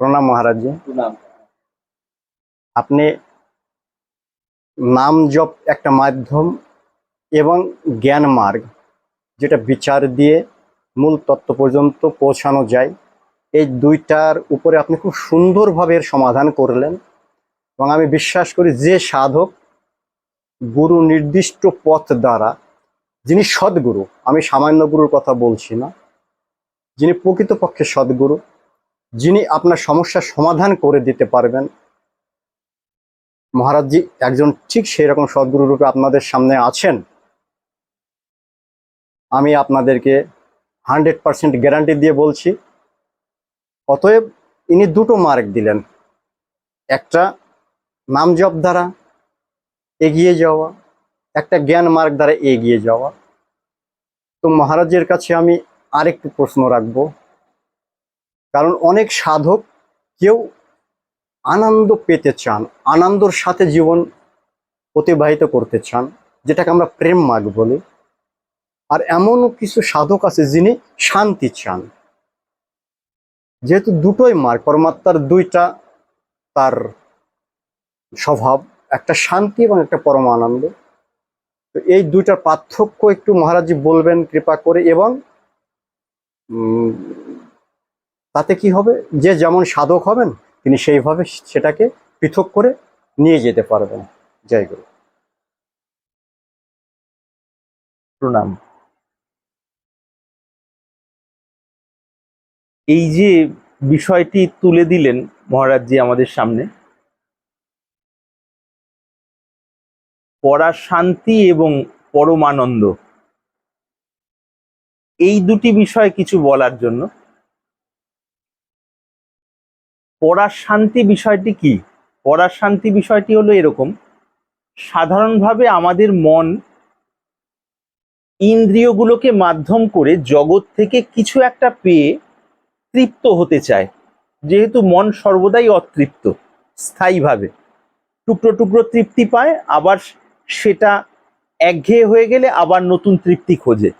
প্রণাম মহারাজজি নাম আপনি নাম জপ একটা মাধ্যম এবং জ্ঞান মার্গ যেটা বিচার দিয়ে মূল তত্ত্ব পর্যন্ত পৌঁছানো যায়। এই দুইটার উপরে আপনি খুব সুন্দরভাবে এর সমাধান করলেন এবং আমি বিশ্বাস করি যে সাধক গুরু নির্দিষ্ট পথ দ্বারা যিনি সদ্গুরু আমি সামান্য গুরুর কথা বলছি না যিনি প্রকৃতপক্ষে সদ্গুরু যিনি আপনার সমস্যার সমাধান করে দিতে পারবেন। মহারাজজি, একজন ঠিক সেই রকম সদ্গুরু রূপে আপনাদের সামনে আছেন। আমি আপনাদেরকে হান্ড্রেড পার্সেন্ট গ্যারান্টি দিয়ে বলছি, অতএব ইনি দুটো মার্ক দিলেন। একটা, নাম জপ দ্বারা এগিয়ে যাওয়া, একটা জ্ঞান মার্গ দ্বারা এগিয়ে যাওয়া। তো মহারাজের কাছে আমি আরেকটু প্রশ্ন রাখব। কারণ অনেক সাধক কেউ আনন্দ পেতে চান, আনন্দর সাথে জীবন অতিবাহিত করতে চান, যেটাকে আমরা প্রেম মার্গ বলি। আর এমনও কিছু সাধক আছে যিনি শান্তি চান। যেহেতু দুটোই মার্গ, পরমাত্মার দুইটা তার স্বভাব, একটা শান্তি এবং একটা পরম আনন্দ। তো এই দুইটার পার্থক্য একটু মহারাজজি বলবেন কৃপা করে এবং তাতে কি হবে? যে যেমন সাধক হবেন, তিনি সেইভাবে সেটাকে পৃথক করে নিয়ে যেতে পারবেন। জয় গুরু। প্রণাম। এই যে বিষয়টি তুলে দিলেন মহারাজজি আমাদের সামনে পড়া শান্তি এবং পরমানন্দ, এই দুটি বিষয় কিছু বলার জন্য পড়ার শান্তি বিষয়টি কি? পড়ার শান্তি বিষয়টি হলো এরকম। সাধারণভাবে আমাদের মন ইন্দ্রিয়গুলোকে মাধ্যম করে জগৎ থেকে কিছু একটা পেয়ে তৃপ্ত হতে চায়। যেহেতু মন সর্বদাই অতৃপ্ত, স্থায়ীভাবে। টুকরো টুকরো তৃপ্তি পায়, আবার সেটা একঘেয়ে হয়ে গেলে আবার নতুন তৃপ্তি খোঁজে।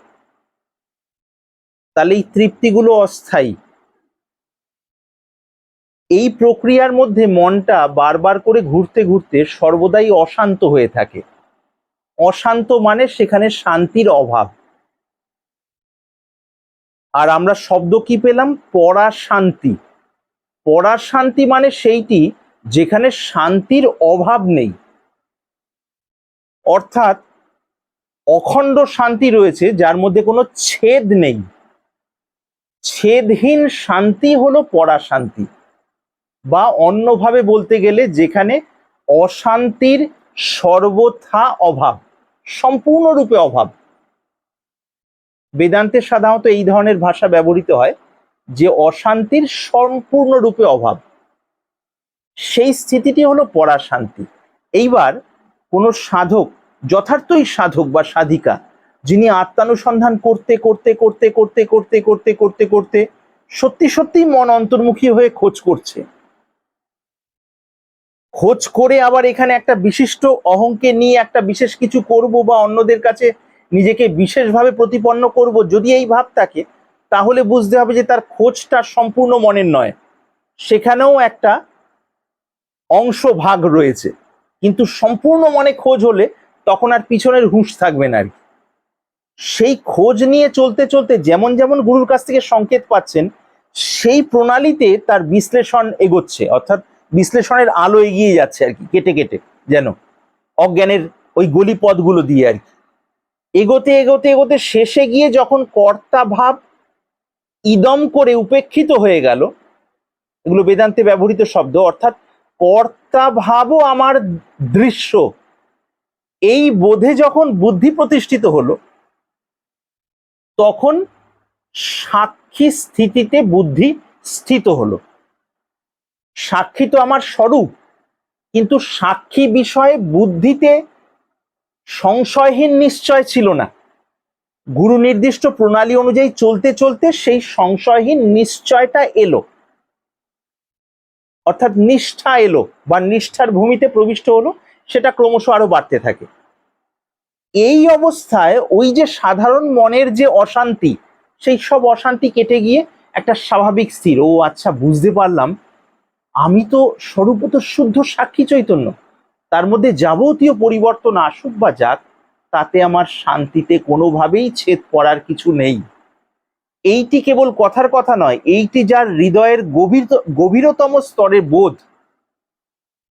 তাহলে এই তৃপ্তিগুলো অস্থায়ী। এই প্রক্রিয়ার মধ্যে মনটা বারবার করে ঘুরতে ঘুরতে সর্বদাই অশান্ত হয়ে থাকে। অশান্ত মানে সেখানে শান্তির অভাব। আর আমরা শব্দ কি পেলাম? পড়া শান্তি পড়া শান্তি মানে সেইটি যেখানে শান্তির অভাব নেই। অর্থাৎ অখণ্ড শান্তি রয়েছে, যার মধ্যে কোনো ছেদ নেই। ছেদহীন শান্তি হলো পড়া শান্তি বা অন্যভাবে বলতে গেলে যেখানে অশান্তির সর্বথা অভাব, সম্পূর্ণরূপে অভাব। বেদান্তে সাধারণত এই ধরনের ভাষা ব্যবহৃত হয় যে অশান্তির সম্পূর্ণরূপে অভাব। সেই স্থিতিটি হলো পড়া শান্তি এইবার কোনো সাধক, যথার্থই সাধক বা সাধিকা, যিনি আত্মানুসন্ধান করতে করতে করতে করতে করতে করতে করতে করতে সত্যি সত্যি মন অন্তর্মুখী হয়ে খোঁজ করছে খোঁজ করে আবার এখানে একটা বিশিষ্ট অহংকে নিয়ে একটা বিশেষ কিছু করব বা অন্যদের কাছে নিজেকে বিশেষভাবে প্রতিপন্ন করব যদি এই ভাব থাকে, তাহলে বুঝতে হবে যে তার খোঁজটা সম্পূর্ণ মনের নয়। সেখানেও একটা অংশ ভাগ রয়েছে। কিন্তু সম্পূর্ণ মনে খোঁজ হলে তখন আর পিছনের হুঁশ থাকবে না আর কি। সেই খোঁজ নিয়ে চলতে চলতে যেমন যেমন গুরুর কাছ থেকে সংকেত পাচ্ছেন, সেই প্রণালীতে তার বিশ্লেষণ এগোচ্ছে। অর্থাৎ বিশ্লেষণের আলো এগিয়ে যাচ্ছে আর কি, কেটে কেটে যেন অজ্ঞানের ওই গলি পথগুলো দিয়ে আর কি। এগোতে এগোতে এগোতে শেষে গিয়ে যখন কর্তা ভাব ইদম করে উপেক্ষিত হয়ে গেল, এগুলো বেদান্তে ব্যবহৃত শব্দ, অর্থাৎ কর্তা ভাবও আমার দৃশ্য। এই বোধে যখন বুদ্ধি প্রতিষ্ঠিত হলো, তখন সাক্ষী স্থিতিতে বুদ্ধি স্থিত হলো। সাক্ষী তো আমার স্বরূপ। কিন্তু সাক্ষী বিষয়ে বুদ্ধিতে সংশয়হীন নিশ্চয় ছিল না। গুরু নির্দিষ্ট প্রণালী অনুযায়ী চলতে চলতে সেই সংশয়হীন নিশ্চয়টা এলো। অর্থাৎ নিষ্ঠা এলো বা নিষ্ঠার ভূমিতে প্রবিষ্ট হলো, সেটা ক্রমশ আরও বাড়তে থাকে। এই অবস্থায় ওই যে সাধারণ মনের যে অশান্তি, সেই সব অশান্তি কেটে গিয়ে একটা স্বাভাবিক স্থির। ও আচ্ছা বুঝতে পারলাম। আমি তো স্বরূপত শুদ্ধ সাক্ষী চৈতন্য। তার মধ্যে যাবতীয় পরিবর্তন আসুক বা যাক, তাতে আমার শান্তিতে কোনোভাবেই ছেদ পড়ার কিছু নেই। এইটি কেবল কথার কথা নয়, এইটি যার হৃদয়ের গভীর গভীরতম স্তরে বোধ।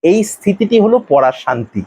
এই স্থিতিটি হলো পড়া শান্তি